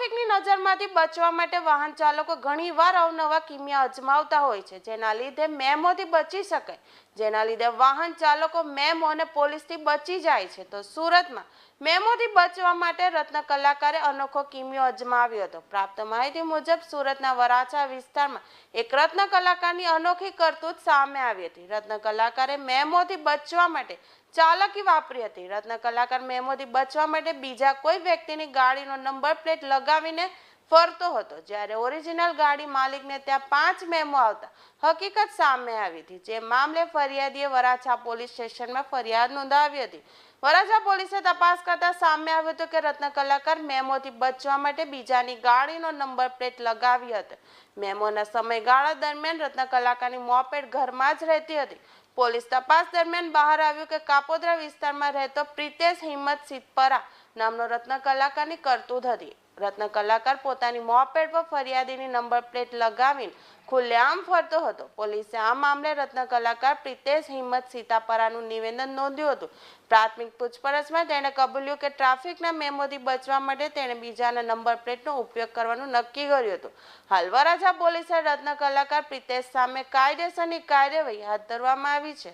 બચવા માટે વાહન ચાલકો ઘણીવાર અવનવા કિમિયા અજમાવતા હોય છે, જેના લીધે મેમોથી બચી શકાય જેના લીધે વાહન ચાલકો મેમો અને પોલીસથી બચી જાય છે. તો સુરતમાં મેમોથી બચવા માટે રત્ન કલાકારે અનોખો કિમિયો અજમાવ્યો હતો. પ્રાપ્ત માહિતી મુજબ સુરતના વરાછા વિસ્તારમાં એક રત્ન કલાકારની અનોખી કરતૂત સામે આવી હતી. રત્ન કલાકારે મેમોથી બચવા માટે ચાલાકી વાપરી હતી. રત્ન કલાકાર મેમોથી બચવા માટે બીજા કોઈ વ્યક્તિની ગાડીનો નંબર પ્લેટ લગાવીને ફરતો હતો. જ્યારે ઓરિજિનલ ગાડી માલિકને ત્યાં પાંચ મેમો આવતા હકીકત સામે આવી હતી. જે મામલે ફરિયાદીએ વરાછા પોલીસ સ્ટેશનમાં ફરિયાદ નોંધાવી હતી. વરાછા પોલીસે તપાસ કરતા સામે આવ્યું હતું કે રત્ન કલાકાર મેમોથી બચવા માટે બીજાની ગાડીનો નંબર પ્લેટ લગાવી હતી. મેમોના સમયગાળા દરમિયાન રત્ન કલાકારની મોપેડ ઘરમાં જ રહેતી હતી. પોલીસ તપાસ દરમિયાન બહાર આવ્યું કે કાપોદ્રા વિસ્તારમાં રહેતો પ્રિતેશ હિંમત સિદ્ધપરા નામનો રત્ન કલાકારની કરતૂત હતી. રત્ન કલાકાર પોતાની મોપેડ પર ફરિયાદીની નંબર પ્લેટ લગાવીને ખુલ્લેઆમ ફરતો હતો. પોલીસે આ મામલે રત્ન કલાકાર પ્રિતેશ હિંમત સીતાપરાનું નિવેદન નોંધ્યું હતું. પ્રાથમિક પૂછપરછમાં તેણે કબૂલ્યું કે ટ્રાફિકના મેમોથી બચવા માટે તેણે બીજાના નંબર પ્લેટનો ઉપયોગ કરવાનું નક્કી કર્યું હતું. હાલ વરાછા પોલીસે રત્ન કલાકાર પ્રિતેશ સામે કાયદેસરની કાર્યવાહી હાથ ધરવામાં આવી છે.